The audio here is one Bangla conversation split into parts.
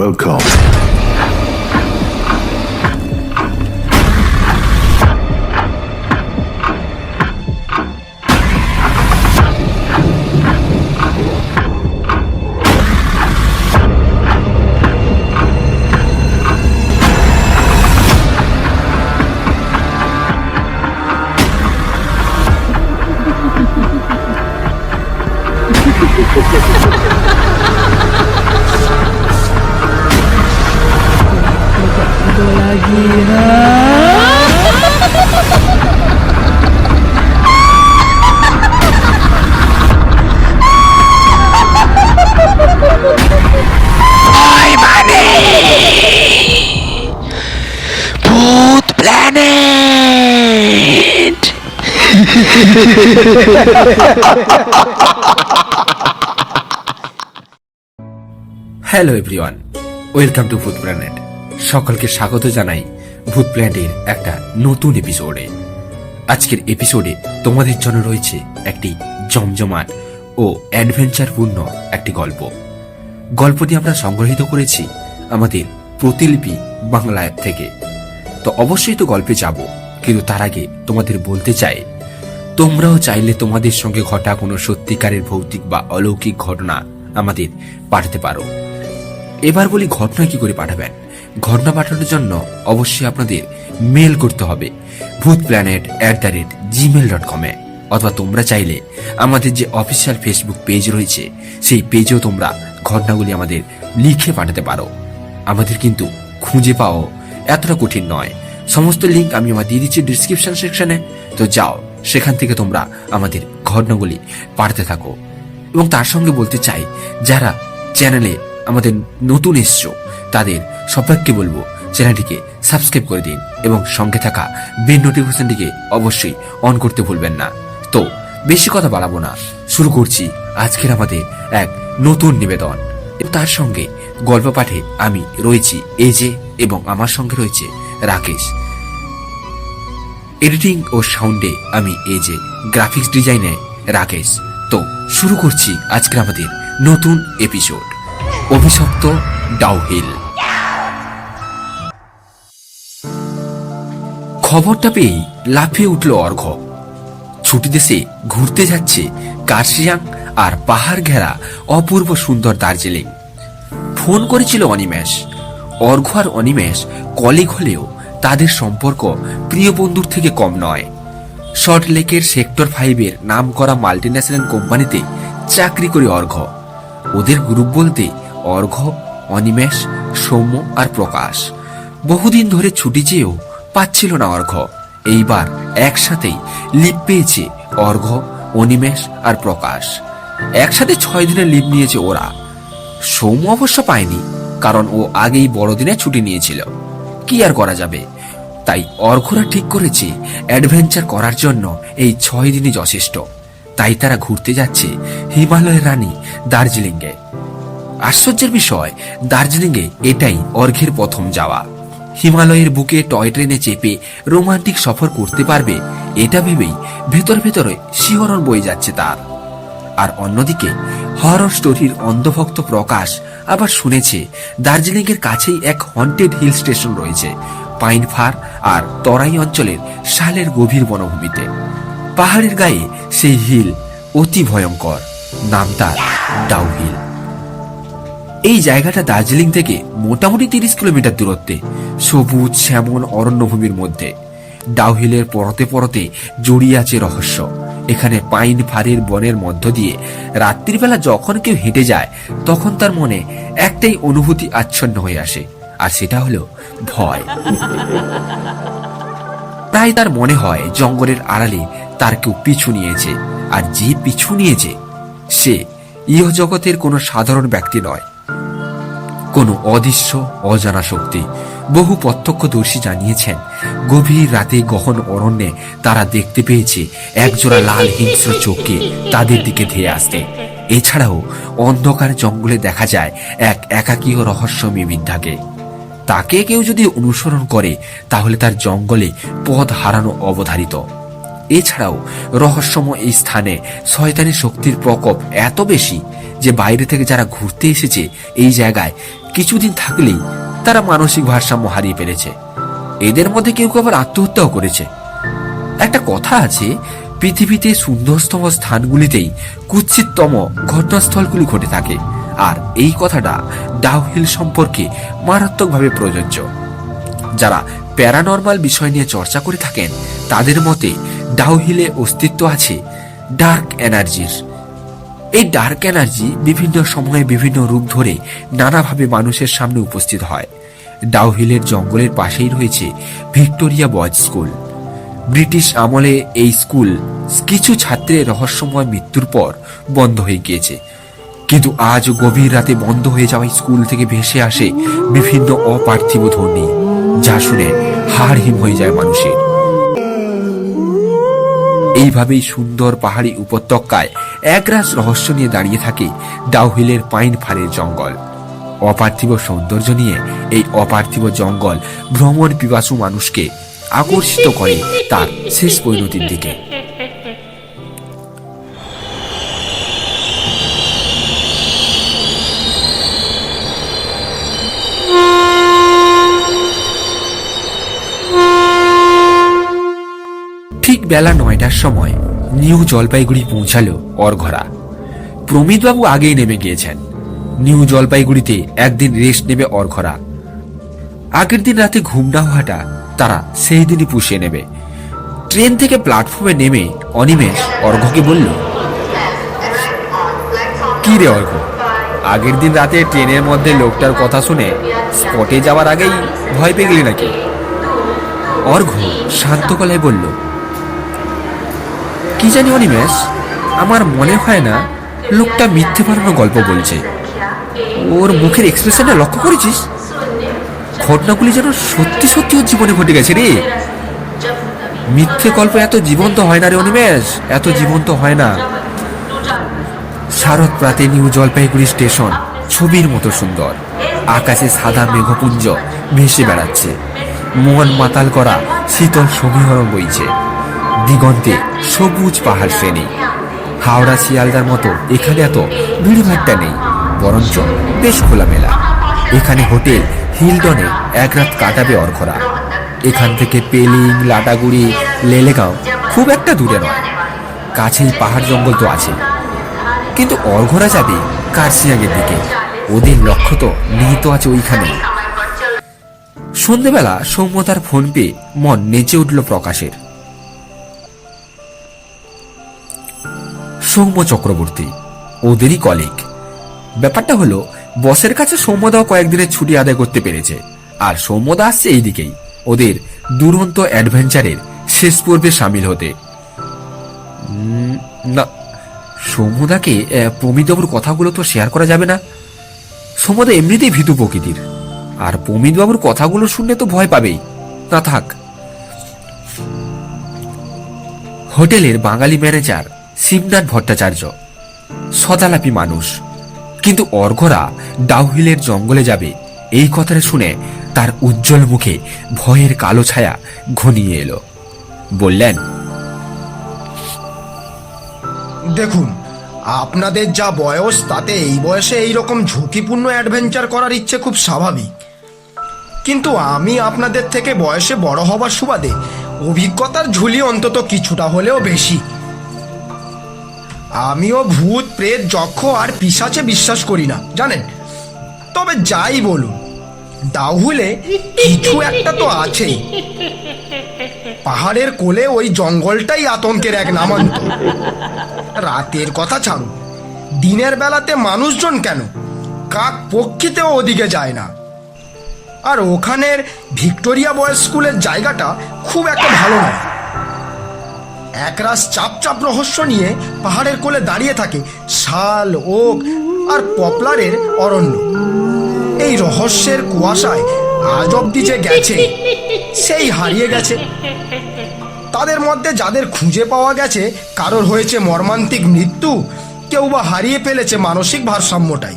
Welcome. Planet hello everyone welcome to ভূত প্ল্যানেট সকলকে স্বাগত জানাই ভূত প্ল্যান্টের একটা নতুন এপিসোডে আজকের এপিসোডে তোমাদের জন্য রয়েছে একটি জমজমাট ও অ্যাডভেঞ্চারপূর্ণ একটি গল্প। গল্পটি আমরা সংগ্রহীত করেছি আমাদের প্রতিলিপি বাংলা অ্যাপ থেকে। তো অবশ্যই তো গল্পে যাব, কিন্তু তার আগে তোমাদের বলতে চাই, তোমরাও চাইলে তোমাদের সঙ্গে ঘটা কোনো সত্যিকারের ভৌতিক বা অলৌকিক ঘটনা আমাদের পাঠাতে পারো। এবার বলি ঘটনা কি করে পাঠাবেন? ঘটনা পাঠানোর জন্য অবশ্যই আপনাদের মেল করতে হবে ভূত planet at the rate gmail dot কমে অথবা তোমরা চাইলে আমাদের যে অফিসিয়াল ফেসবুক পেজ রয়েছে, সেই পেজেও তোমরা ঘটনাগুলি আমাদের লিখে পাঠাতে পারো। আমাদের কিন্তু খুঁজে পাও এতটা কঠিন নয়। সমস্ত লিঙ্ক আমি আমার দিয়ে দিচ্ছি ডিসক্রিপশন সেকশনে তো যাও, সেখান থেকে তোমরা আমাদের ঘটনাগুলি পাঠাতে থাকো। এবং তার সঙ্গে বলতে চাই, যারা চ্যানেলে আমাদের নতুন এসছো। তাদের সবাইকে বলব চ্যানেলটিকে সাবস্ক্রাইব করে দিন এবং সঙ্গে থাকা বেল নোটিফিকেশনটিকে অবশ্যই অন করতে ভুলবেন না। তো বেশি কথা বাড়াবো না। শুরু করছি আজকের আমাদের এক নতুন নিবেদন। তার সঙ্গে গল্প পাঠে আমি রয়েছি এজে এবং আমার সঙ্গে রয়েছে রাকেশ। এডিটিং ও সাউন্ডে আমি এজে গ্রাফিক্স ডিজাইনে রাকেশ। তো শুরু করছি আজকের আমাদের নতুন এপিসোড। অভিশপ্ত ডাউহিল। খবরটা পেয়েই লাফিয়ে উঠল অর্ঘ। ছুটি দেশে ঘুরতে যাচ্ছে কার্শিয়াং আর পাহাড় ঘেরা অপূর্ব সুন্দর দার্জিলিং। ফোন করেছিল অনিমেষ। অর্ঘ আর অনিমেষ কলিগ হলেও তাদের সম্পর্ক প্রিয় বন্ধুর থেকে কম নয়। শর্ট সেক্টর ফাইভের নাম করা মাল্টিন্যাশনাল কোম্পানিতে চাকরি করে অর্ঘ। ওদের গ্রুপ বলতে অর্ঘ, অনিমেষ, সৌম্য আর প্রকাশ। বহুদিন ধরে ছুটি চেয়েও পাচ্ছিল না অর্ঘ। এইবার একসাথেই লিপ পেয়েছে অর্ঘ, অনিমেষ আর প্রকাশ। একসাথে ছয় দিনের লিপ নিয়েছে ওরা। সৌম্য অবশ্য পায়নি, কারণ ও আগেই বড়দিনে ছুটি নিয়েছিল। কি আর করা যাবে? তাই অর্ঘরা ঠিক করেছে অ্যাডভেঞ্চার করার জন্য এই ছয় দিনই যথেষ্ট। তাই তারা ঘুরতে যাচ্ছে হিমালয়ের রানী দার্জিলিংয়ে। আশ্চর্যের বিষয়, দার্জিলিংয়ে এটাই অর্ঘের প্রথম যাওয়া। হিমালয়ের বুকে টয় ট্রেনে চেপে রোমান্টিক সফর করতে পারবে, এটা ভেবেই ভেতর ভেতরে শিহরণ বয়ে যাচ্ছে তার। আর অন্যদিকে, হরর স্টোরির অন্ধভক্ত প্রকাশ আবার শুনেছে দার্জিলিং এর কাছেই এক হন্টেড হিল স্টেশন রয়েছে পাইন ফার আর তরাই অঞ্চলের শালের গভীর বনভূমিতে। পাহাড়ের গায়ে সেই হিল অতি ভয়ঙ্কর। নাম তার ডাউ হিল। এই জায়গাটা দার্জিলিং থেকে মোটামুটি তিরিশ কিলোমিটার দূরত্বে, সবুজ, শ্যামল অরণ্যভূমির মধ্যে। ডাউহিলের পরতে পরতে জড়িয়ে আছে রহস্য। এখানে পাইন ফাড়ের বনের মধ্য দিয়ে রাত্রিবেলা যখন কেউ হেঁটে যায়, তখন তার মনে একটাই অনুভূতি আচ্ছন্ন হয়ে আসে, আর সেটা হলো ভয়। প্রায় তার মনে হয় জঙ্গলের আড়ালে তার কেউ পিছু নিয়েছে, আর যে পিছু নিয়েছে, সে ইহ জগতের কোনো সাধারণ ব্যক্তি নয়। কোনো অদৃশ্য, অজানা শক্তি বহু প্রত্যক্ষদর্শী জানিয়েছেন, গভীর রাতে গহন অরণ্যে তারা দেখতে পেয়েছে একজোড়া লাল হিংস্র চোখকে তাদের দিকে ধেয়ে আসতে। এছাড়াও অন্ধকার জঙ্গলে দেখা যায় এক একাকীয় রহস্যময় বৃদ্ধাকে তাকে কেউ যদি অনুসরণ করে, তাহলে তার জঙ্গলে পথ হারানো অবধারিত। এছাড়াও রহস্যময় এই স্থানে শয়তানি শক্তির প্রকোপ এত বেশি যে বাইরে থেকে যারা ঘুরতে এসেছে, এই জায়গায় কিছুদিন থাকলেই তারা মানসিক ভারসাম্য হারিয়ে ফেলেছে। এদের মধ্যে কেউ কেউ আবার আত্মহত্যাও করেছে। একটা কথা আছে, পৃথিবীতে সুন্দরতম স্থানগুলিতেই কুৎসিততম ঘটনাস্থলগুলি ঘটে থাকে। আর এই কথাটা ডাউহিল সম্পর্কে মারাত্মকভাবে প্রযোজ্য। যারা প্যারানর্মাল বিষয় নিয়ে চর্চা করে থাকেন, তাদের মতে ডাউহিলে অস্তিত্ব আছে ডার্ক এনার্জির। এই ডার্ক এনার্জি বিভিন্ন সময়ে বিভিন্ন রূপ ধরে নানাভাবে মানুষের সামনে উপস্থিত হয়। ডাউহিলের জঙ্গলের পাশেই রয়েছে ভিক্টোরিয়া বয়েজ স্কুল। ব্রিটিশ আমলে এই স্কুল কিছু ছাত্রের রহস্যময় মৃত্যুর পর বন্ধ হয়ে গিয়েছে। কিন্তু আজ গভীর রাতে বন্ধ হয়ে যাওয়া স্কুল থেকে ভেসে আসে বিভিন্ন অপার্থিব ধ্বনি, যা শুনে হাড় হিম হয়ে যায় মানুষের। এইভাবেই সুন্দর পাহাড়ি উপত্যকায় একরাশ রহস্য নিয়ে দাঁড়িয়ে থাকে ডাউহিলের পাইন ফারের জঙ্গল। অপার্থিব সৌন্দর্য নিয়ে এই অপার্থিব জঙ্গল ভ্রমণ পিপাসু মানুষকে আকর্ষিত করে তার শেষ পরিণতির দিকে। বেলা নয়টার সময় নিউ জলপাইগুড়ি পৌঁছালো অরঘরা। প্রমিতবাবু আগেই নেমে গিয়েছেন। নিউ জলপাইগুড়িতে একদিন রেস্ট নেবে অরঘরা। আগের দিন রাতে ঘুম না হওয়াটা তারা সেই দিনই পুষিয়ে নেবে। ট্রেন থেকে প্ল্যাটফর্মে নেমে অনিমেষ অর্ঘ্যকে বলল, কি রে অর্ঘ? আগের দিন রাতে ট্রেনের মধ্যে লোকটার কথা শুনে স্পটে যাওয়ার আগেই ভয় পেয়ে গেলি নাকি? অর্ঘ্য শান্ত গলায় বলল কি জানি অনিমেষ, আমার মনে হয় না লোকটা মিথ্যে বানানো গল্প বলছে। ওর মুখের এক্সপ্রেশনটা লক্ষ্য করেছিস? ঘটনাগুলি যেন সত্যি সত্যি ওর জীবনে ঘটে গেছে রে। মিথ্যে গল্প এত জীবন্ত হয় না রে অনিমেষ, এত জীবন্ত হয় না। শারদ প্রাতে নিউ জলপাইগুড়ি স্টেশন, ছবির মতো সুন্দর। আকাশে সাদা মেঘপুঞ্জ, ভেসে বেড়াচ্ছে। মন মাতাল করা শীতল সমীহরণ বইছে। দিগন্তে সবুজ পাহাড় শ্রেণি হাওড়া শিয়ালদার মতো এখানে এত ভিড়ভাট্টা নেই, বরঞ্চ বেশ খোলামেলা। এখানে হোটেল হিলডনে এক রাত কাটাবে অর্ঘরা এখান থেকে পেলিং, লাটাগুড়ি, লেলেগাঁও খুব একটা দূরে নয়। কাছেই পাহাড় জঙ্গল তো আছে। কিন্তু অর্ঘরা যাবে কার্সিয়াংয়ের দিকে? ওদের লক্ষ্য তো নিহিত আছে ওইখানে। সন্ধেবেলা সৌম্যতার ফোন পেয়ে মন নেচে উঠল প্রকাশের। সৌম্য চক্রবর্তী ওদেরই কলিগ ব্যাপারটা হলো, বসের কাছে সৌম্যদাও কয়েকদিনের ছুটি আদায় করতে পেরেছে, আর সৌম্যদা আসছে এইদিকেই। ওদের দুরন্ত অ্যাডভেঞ্চারের শেষ পর্বে সামিল হতে। না, সৌম্যদাকে প্রমিতবাবুর কথাগুলো তো শেয়ার করা যাবে না। সৌম্যদা এমনিতেই ভীতু প্রকৃতির, আর প্রমিতবাবুর কথাগুলো শুনলে তো ভয় পাবেই। না থাক। হোটেলের বাঙালি ম্যানেজার শিবনাথ ভট্টাচার্য। সদালাপি মানুষ। কিন্তু অর্ঘরা ডাউহিলের জঙ্গলে যাবে, এই কথাটা শুনে তার উজ্জ্বল মুখে ভয়ের কালো ছায়া ঘনিয়ে এলো। বললেন, দেখুন, আপনাদের যা বয়স, তাতে এই বয়সে এই রকম ঝুঁকিপূর্ণ অ্যাডভেঞ্চার করার ইচ্ছে খুব স্বাভাবিক। কিন্তু আমি আপনাদের থেকে বয়সে বড় হবার সুবাদে অভিজ্ঞতার ঝুলি অন্তত কিছুটা হলেও বেশি। আমিও ভূত, প্রেত, যক্ষ আর পিসাচে বিশ্বাস করি না, জানেন? তবে যাই বলুন, দাহুলে কিছু একটা তো আছেই। পাহাড়ের কোলে ওই জঙ্গলটাই আতঙ্কের এক নামান্ত রাতের কথা ছাড়ুন, দিনের বেলাতে মানুষজন কেন? কাক পক্ষীতেও ওদিকে যায় না। আর ওখানের ভিক্টোরিয়া বয়েজ স্কুলের জায়গাটা খুব একটা ভালো নয়। একরাশ চাপ চাপ রহস্য নিয়ে পাহাড়ের কোলে দাঁড়িয়ে থাকে শাল, ওক আর পপলারের অরণ্য। এই রহস্যের কুয়াশায় আজ অব্দি যে গেছে, সেই হারিয়ে গেছে। তাদের মধ্যে যাদের খুঁজে পাওয়া গেছে, কারোর হয়েছে মর্মান্তিক মৃত্যু, কেউ বা হারিয়ে ফেলেছে মানসিক ভারসাম্যটাই।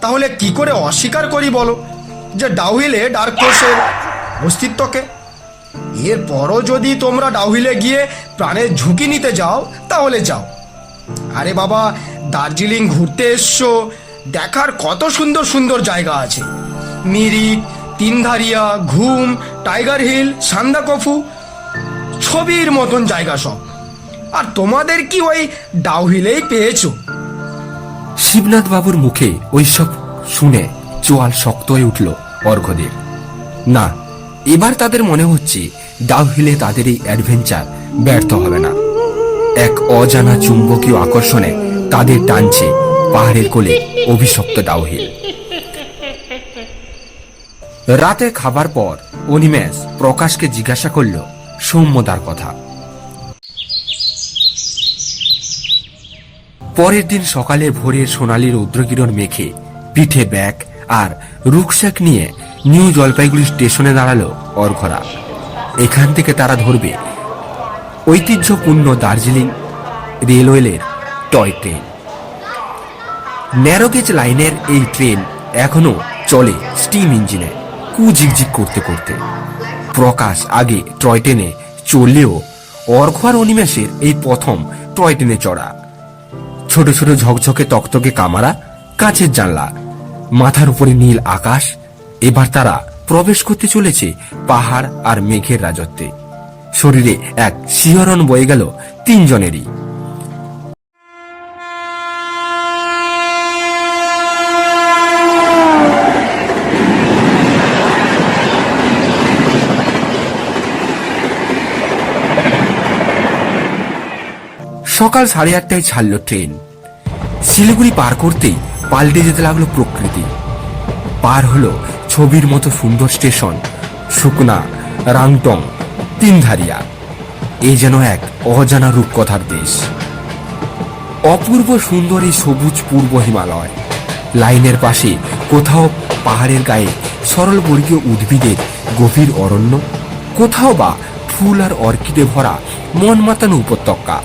তাহলে কি করে অস্বীকার করি বলো? যে ডাউহিলে ডার্ক ফোর্সের অস্তিত্বকে এরপরও যদি তোমরা ডাউহিলে গিয়ে প্রাণের ঝুঁকি নিতে যাও, তাহলে যাও। আরে বাবা, দার্জিলিং ঘুরতে এসছো। দেখার কত সুন্দর সুন্দর জায়গা আছে। মিরিক, তিনধারিয়া, ঘুম, টাইগার হিল, সান্দাকফু, ছবির মতন জায়গা সব। আর তোমাদের কি ওই ডাউহিলেই পেয়েছ? শিবনাথ বাবুর মুখে ওইসব শুনে চোয়াল শক্ত হয়ে উঠল অর্ঘদের না এবার তাদের মনে হচ্ছে ডাউহিলে তাদের এই অ্যাডভেঞ্চার ব্যর্থ হবে না। এক অজানা চুম্বকীয় আকর্ষণে তাদের টানছে পাহাড়ের কোলে অভিশপ্ত ডাউহিল। রাতে খাবার পর অনিমেষ প্রকাশকে জিজ্ঞাসা করল সৌম্যদার কথা। পরের দিন সকালে ভোরের সোনালি রৌদ্রকিরণ মেখে পিঠে ব্যাগ আর রুকস্যাক নিয়ে নিউ জলপাইগুড়ি স্টেশনে দাঁড়াল অর্ঘরা। এখান থেকে তারা ধরবে ঐতিহ্যপূর্ণ দার্জিলিং রেলওয়েলের টয় ট্রেন। ন্যারোগেজ লাইনের এই ট্রেন এখনও চলে স্টিম ইঞ্জিনে কুজিকজিক করতে করতে। প্রকাশ আগে টয় ট্রেনে চললেও অর্ঘর অনিমেষের এই প্রথম টয় ট্রেনে চড়া। ছোট ছোট ঝকঝকে তকতকে কামারা কাছের জানলা, মাথার উপরে নীল আকাশ এবার তারা প্রবেশ করতে চলেছে পাহাড় আর মেঘের রাজত্বে। শরীরে এক শিহরণ বয়ে গেল তিনজনেরই। সকাল সাড়ে আটটায় ছাড়ল ট্রেন। শিলিগুড়ি পার করতেই পাল্টে যেতে লাগল প্রকৃতি। পার হলো ছবির মতো সুন্দর স্টেশন শুকনা রাংটং, তিনধারিয়া। এই যেন এক অজানা রূপকথার দেশ। অপূর্ব সুন্দর এই সবুজ পূর্ব হিমালয়। লাইনের পাশে কোথাও পাহাড়ের গায়ে সরল বর্গীয় উদ্ভিদের গভীর অরণ্য, কোথাও বা ফুল আর অর্কিডে ভরা মন মাতানো উপত্যকা,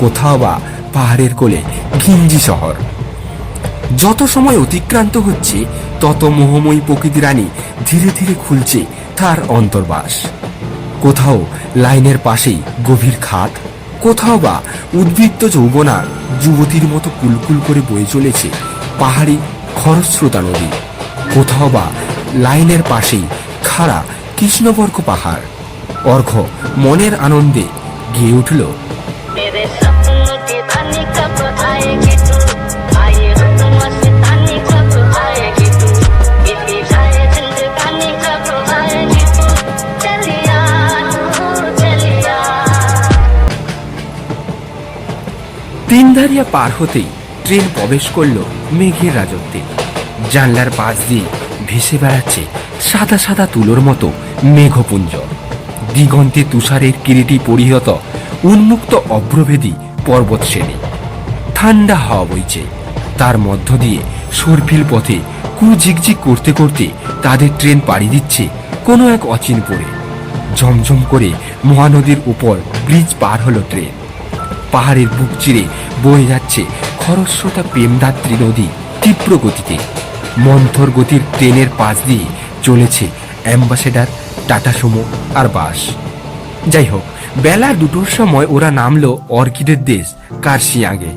কোথাও বা পাহাড়ের কোলে ঘিঞ্জি শহর। যত সময় অতিক্রান্ত হচ্ছে তত মোহময়ী প্রকৃতি রানী ধীরে ধীরে খুলছে তার অন্তর্বাস। কোথাও লাইনের পাশেই গভীর খাত কোথাও বা উদ্বৃত্ত যৌবনা যুবতীর মতো কুলকুল করে বয়ে চলেছে পাহাড়ি খরস্রোতা নদী। কোথাও বা লাইনের পাশেই খাড়া কৃষ্ণবর্গ পাহাড়। অর্ঘ মনের আনন্দে গেয়ে উঠল। তিনধারিয়া পার হতেই ট্রেন প্রবেশ করল মেঘের রাজত্বে। জানলার পাশ দিয়ে ভেসে বেড়াচ্ছে সাদা সাদা তুলোর মতো মেঘপুঞ্জ। দিগন্তে তুষারের কিরিটি পরিহত উন্মুক্ত অভ্রভেদী পর্বত শ্রেণি ঠান্ডা হাওয়া বইছে। তার মধ্য দিয়ে সরফিল পথে কুঝিকঝিক করতে করতে তাদের ট্রেন পাড়ি দিচ্ছে কোনো এক অচিন পড়ে। ঝমঝম করে মহানদীর উপর ব্রিজ পার হলো ট্রেন। পাহাড়ের বুক চিরে বয়ে যাচ্ছে খরস্রোতা প্রেমদাত্রী নদী তীব্র গতিতে। মন্থর গতির ট্রেনের পাশ দিয়ে চলেছে অ্যাম্বাসেডার টাটা সুমো আর বাস। যাই হোক, বেলা দুটোর সময় ওরা নামলো অর্কিডের দেশ কার্শিয়াগে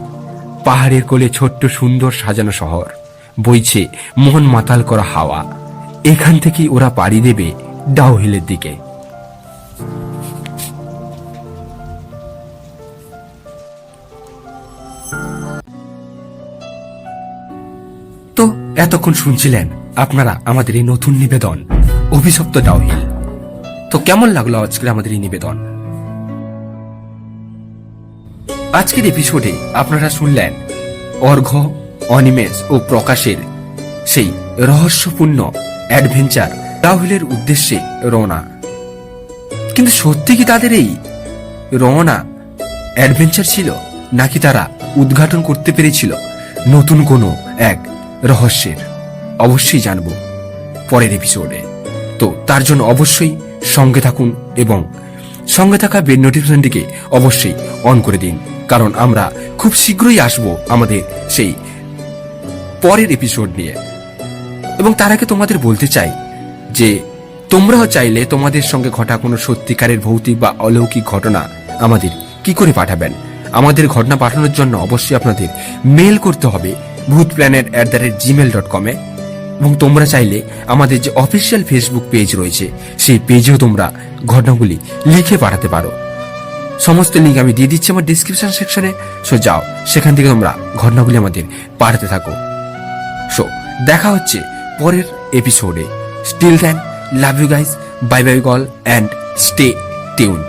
পাহাড়ের কোলে ছোট্ট সুন্দর সাজানো শহর। বইছে মন মাতাল করা হাওয়া। এখান থেকেই ওরা পাড়ি দেবে ডাউহিলের দিকে। এতক্ষণ শুনছিলেন আপনারা আমাদের এই নতুন নিবেদন, অভিশপ্ত ডাউহিল। তো কেমন লাগল আজকের আমাদের এই নিবেদন? আজকের এপিসোডে আপনারা শুনলেন অর্ঘ, অনিমেষ ও প্রকাশের সেই রহস্যপূর্ণ অ্যাডভেঞ্চার রাহুলের উদ্দেশ্যে রওনা। কিন্তু সত্যি কি তাদের এই রওনা অ্যাডভেঞ্চার ছিল, নাকি তারা উদ্ঘাটন করতে পেরেছিল নতুন কোনো এক রহস্যের। অবশ্যই জানব পরের এপিসোডে তো তার জন্য অবশ্যই সঙ্গে থাকুন এবং সঙ্গে থাকা বেল নোটিফিকেশনটিকে অবশ্যই অন করে দিন। কারণ আমরা খুব শীঘ্রই আসব আমাদের সেই পরের এপিসোড নিয়ে। এবং তার আগে তোমাদের বলতে চাই যে তোমরাও চাইলে তোমাদের সঙ্গে ঘটা কোনো সত্যিকারের ভৌতিক বা অলৌকিক ঘটনা আমাদের কি করে পাঠাবেন? আমাদের ঘটনা পাঠানোর জন্য অবশ্যই আপনাদের মেল করতে হবে ভূত planet at the rate gmail dot কমে এবং তোমরা চাইলে আমাদের যে অফিসিয়াল ফেসবুক পেজ রয়েছে, সেই পেজেও তোমরা ঘটনাগুলি লিখে পাঠাতে পারো। সমস্ত লিঙ্ক আমি দিয়ে দিচ্ছি আমার ডিসক্রিপশন সেকশনে সো যাও, সেখান থেকে তোমরা ঘটনাগুলি আমাদের পাঠাতে থাকো। সো দেখা হচ্ছে পরের এপিসোডে still then love you guys bye bye gall and stay tuned